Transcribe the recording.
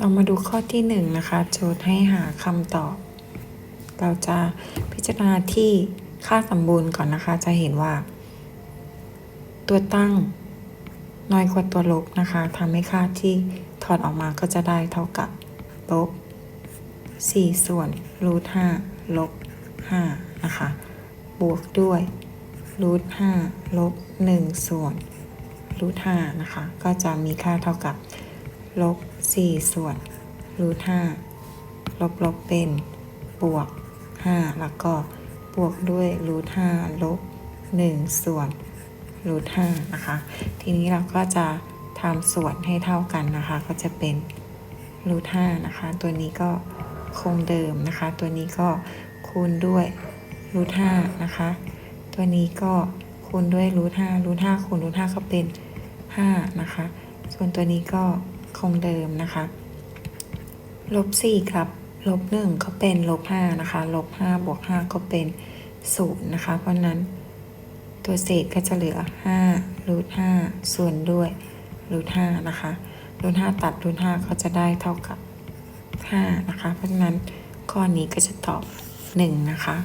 เรามาดูข้อที่หนึ่งนะคะโจทย์ให้หาคำตอบ เราจะพิจารณาที่ค่าสมบูรณ์ก่อนนะคะ จะเห็นว่า ตัวตั้งน้อยกว่าตัวลบนะคะทำให้ค่าที่ถอดออกมาก็จะได้เท่ากับลบ4ส่วนรูท5ลบ5นะคะ บวกด้วยรูท5ลบ1ส่วนรูท5นะคะ ก็จะมีค่าเท่ากับลบ 4 ส่วนรูท5ลบลบเป็นบวก 5 แล้วก็บวกด้วยรูท5ลบ 1 ส่วนรูท5นะคะ ทีนี้เราก็จะทำส่วนให้เท่ากันนะคะ ก็จะเป็นรูท5นะคะ ตัวนี้ก็คงเดิมนะคะ ตัวนี้ก็คูณด้วยรูท5นะคะ ตัวนี้ก็คูณด้วยรูท5รูท5คูณรูท5ก็เป็น5นะคะ ส่วนตัวนี้ก็ คงเดิมนะคะ ลบ4ครับ ลบ1ก็เป็นลบ5นะคะ ลบ5บวก5ก็เป็น0นะคะ เพราะนั้นตัวเศษก็จะเหลือ5รูท5ส่วนด้วยรูท5นะคะรูท5ตัดรูท5ก็จะได้เท่ากับ5นะคะ เพราะฉะนั้นข้อนี้ก็จะตอบ1นะคะ